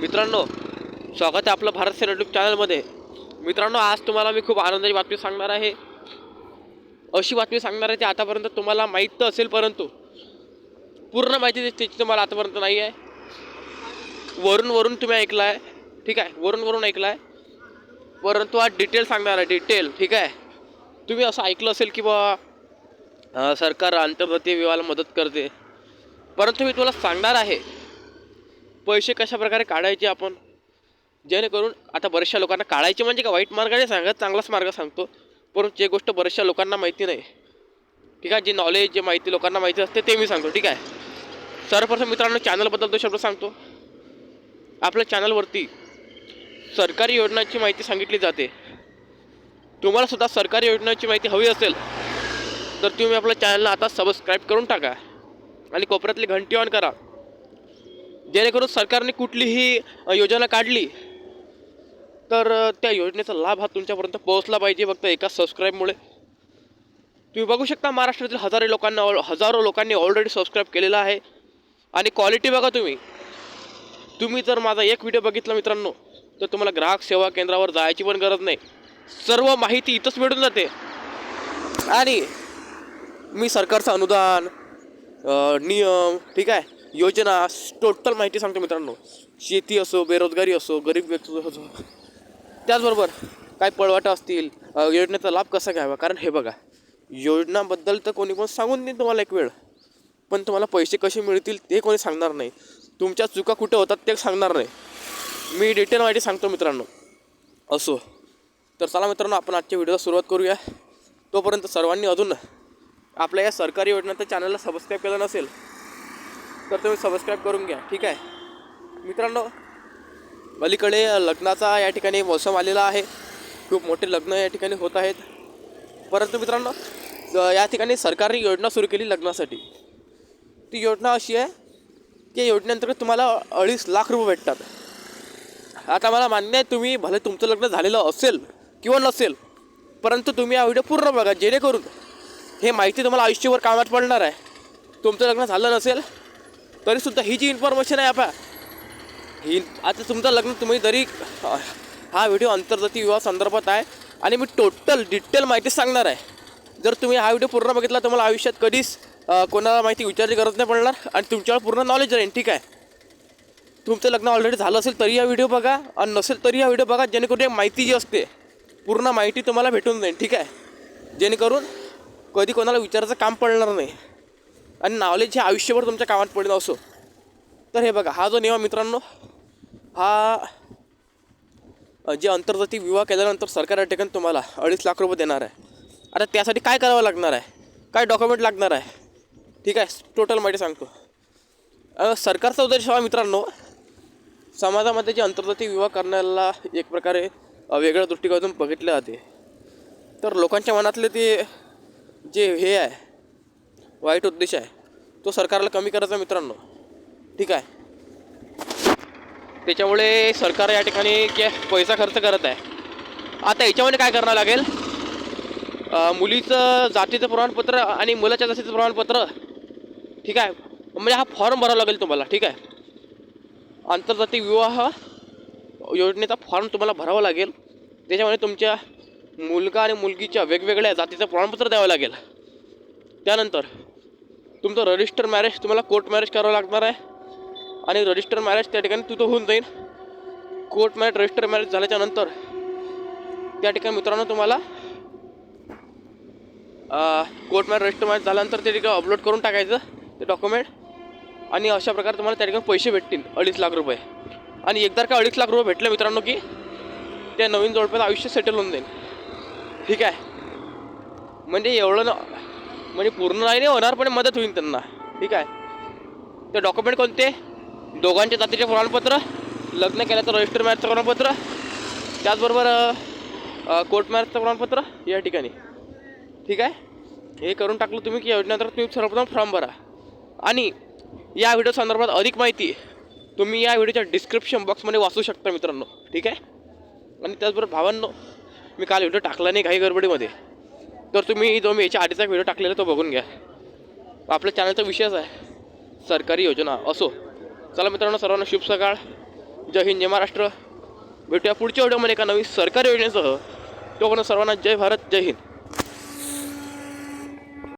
मित्रांनो स्वागत आहे आपलं भारत सेन यूट्यूब चॅनलमध्ये. मित्रांनो आज तुम्हाला मी खूप आनंदाची बातमी सांगणार आहे. अशी बातमी सांगणार आहे ती आतापर्यंत तुम्हाला माहीत तर असेल परंतु पूर्ण माहिती त्याची तुम्हाला आतापर्यंत नाही आहे. वरून वरून तुम्ही ऐकला आहे ठीक आहे? वरून वरून ऐकला आहे परंतु आज डिटेल सांगणार आहे डिटेल ठीक आहे? तुम्ही असं ऐकलं असेल की बा सरकार आंतरजातीय विवाहाला मदत करते. परंतु मी तुला सांगणार आहे पैसे कशा प्रकारे काढायचे आपण? जेणेकरून आता बऱ्याचशा लोकांना काढायचे म्हणजे का वाईट मार्गाने सांगत चांगलाच मार्ग सांगतो. परंतु जे गोष्ट बऱ्याचशा लोकांना माहिती नाही ठीक आहे? जे नॉलेज जे माहिती लोकांना माहिती असते ते मी सांगतो ठीक आहे? सर्वप्रथम मित्रांनो चॅनलबद्दल तो शब्द सांगतो. आपल्या चॅनलवरती सरकारी योजनांची माहिती सांगितली जाते. तुम्हाला सुद्धा सरकारी योजनांची माहिती हवी असेल तर तुम्ही आपल्या चॅनलला आता सबस्क्राईब करून टाका. आणि कोपऱ्यातली घंटी ऑन करा. जेणेकरून सरकारने कुठलीही योजना काढली तर त्या योजनेचा लाभ हा तुमच्यापर्यंत पोहोचला पाहिजे फक्त एका सबस्क्राईबमुळे तुम्ही बघू शकता महाराष्ट्रातील हजारो लोकांना ऑल- हजारो लोकांनी ऑलरेडी सबस्क्राईब केलेला आहे. आणि क्वालिटी बघा तुम्ही. तुम्ही जर माझा एक व्हिडिओ बघितला मित्रांनो तर तुम्हाला ग्राहक सेवा केंद्रावर जायची पण गरज नाही. सर्व माहिती इथंच मिळून जाते. आणि मी सरकारचं अनुदान नियम ठीक आहे? योजना टोटल माहिती सांगतो मित्रांनो. शेती असो बेरोजगारी असो गरीब व्यक्ती असो. त्याचबरोबर काय पळवाटा असतील योजनेचा लाभ कसा घ्यावा? कारण हे बघा योजनाबद्दल तर कोणी पण सांगून देईन तुम्हाला एक वेळ. पण तुम्हाला पैसे कसे मिळतील ते कोणी सांगणार नाही. तुमच्या चुका कुठे होतात ते सांगणार नाही. मी डिटेल माहिती सांगतो मित्रांनो. असो. तर चला मित्रांनो आपण आजच्या व्हिडिओला सुरुवात करूया. तोपर्यंत सर्वांनी अजून आपल्या या सरकारी योजनांच्या चॅनलला सबस्क्राईब केलं नसेल तर तुम्ही सबस्क्राईब करून घ्या ठीक आहे? मित्रांनो अलीकडे लग्नाचा या ठिकाणी मौसम आलेला आहे. खूप मोठे लग्न या ठिकाणी होत आहेत. परंतु मित्रांनो या ठिकाणी सरकारने योजना सुरू केली लग्नासाठी. ती योजना अशी आहे की या योजनेअंतर्गत तुम्हाला अडीच लाख रुपये भेटतात. आता मला मान्य आहे तुम्ही भले तुमचं लग्न झालेलं असेल किंवा नसेल परंतु तुम्ही हा व्हिडिओ पूर्ण बघा जेणेकरून हे माहिती तुम्हाला आयुष्यभर कामात पडणार आहे. तुमचं लग्न झालं नसेल तरीसुद्धा ही जी इन्फॉर्मेशन आहे आपा ही आता तुमचं लग्न तुम्ही जरी हा व्हिडिओ आंतरजातीय विवाह संदर्भात आहे आणि मी टोटल डिटेल माहिती सांगणार आहे. जर तुम्ही हा व्हिडिओ पूर्ण बघितला तुम्हाला आयुष्यात कधीच कोणाला माहिती विचारायची गरज नाही पडणार आणि तुमच्यावर पूर्ण नॉलेज राहील ठीक आहे? तुमचं लग्न ऑलरेडी झालं असेल तरी हा व्हिडिओ बघा. आणि नसेल तरी हा व्हिडिओ बघा जेणेकरून एक माहिती जी असते पूर्ण माहिती तुम्हाला भेटून जाईल ठीक आहे? जेणेकरून कधी कोणाला विचारायचं काम पडणार नाही. आणि नॉलेज हे आयुष्यभर तुमच्या कामात पडेल असो. तर हे बघा हा जो नियम मित्रांनो हा जे अंतर्जातीय विवाह केल्यानंतर सरकार या ठिकाणी तुम्हाला अडीच लाख रुपये देणार आहे. आता त्यासाठी काय करावं लागणार आहे? काय डॉक्युमेंट लागणार आहे? ठीक आहे टोटल माहिती सांगतो. सरकारचा उद्देश हा मित्रांनो समाजामध्ये जे अंतर्जातीय विवाह करण्याला एक प्रकारे वेगळ्या दृष्टिकोनातून बघितले जाते. तर लोकांच्या मनातले ते जे हे आहे वाईट उद्देश आहे. तो सरकारला कमी करायचा मित्रांनो. ठीक आहे. त्याच्यामुळे सरकार या ठिकाणी के पैसा खर्च करत आहे. आता याच्यामध्ये काय करावं लागेल? मुलीचं जातीचं प्रमाणपत्र आणि मुलाच्या जातीचं प्रमाणपत्र. ठीक आहे. म्हणजे हा फॉर्म भरावा लागेल तुम्हाला. ठीक आहे. आंतरजातीय विवाह योजनेचा फॉर्म तुम्हाला भरावा लागेल. त्याच्यामध्ये तुमच्या मुलगा आणि मुलगीच्या वेगवेगळ्या जातीचं प्रमाणपत्र द्यावं लागेल. त्यानंतर तुमचं रजिस्टर मॅरेज तुम्हाला कोर्ट मॅरेज करावं लागणार आहे. आणि रजिस्टर मॅरेज त्या ठिकाणी तिथं होऊन जाईल. कोर्ट मॅरेज रजिस्टर मॅरेज झाल्याच्यानंतर त्या ठिकाणी मित्रांनो तुम्हाला कोर्ट मॅरेज रजिस्टर मॅरेज झाल्यानंतर ते ठिकाणी अपलोड करून टाकायचं ते डॉक्युमेंट आणि अशा प्रकारे तुम्हाला त्या ठिकाणी पैसे भेटतील अडीच लाख रुपये. आणि एकदा का अडीच लाख रुपये भेटले मित्रांनो की त्या नवीन जोडप्याचं आयुष्य सेटल होऊन जाईल. ठीक आहे? म्हणजे एवढं म्हणजे पूर्ण नाही होणार पण मदत होईल त्यांना. ठीक आहे? ते डॉक्युमेंट कोणते? दोघांच्या जातीचे प्रमाणपत्र लग्न केल्याचं रजिस्टर मॅरेजचं प्रमाणपत्र त्याचबरोबर कोर्ट मॅरेजचं प्रमाणपत्र या ठिकाणी. ठीक आहे? हे करून टाकलं तुम्ही की योजनेनंतर तुम्ही सर्वप्रथम फॉर्म भरा. आणि या व्हिडिओ संदर्भात अधिक माहिती तुम्ही या व्हिडिओच्या डिस्क्रिप्शन बॉक्समध्ये वाचू शकता मित्रांनो. ठीक आहे? आणि त्याचबरोबर भावांनो मी काल व्हिडिओ टाकला नाही काही गडबडीमध्ये. तर तुम्ही जो मी याच्या आधीचा व्हिडिओ टाकलेला तो बघून घ्या. आपल्या चॅनलचा विषयच आहे. सरकारी योजना. असो. चला मित्रांनो सर्वांना शुभ सकाळ. जय हिंद जय महाराष्ट्र. भेटूया पुढच्या व्हिडिओमध्ये एका नवीन सरकारी योजनेसह. तो सर्वांना जय भारत जय हिंद.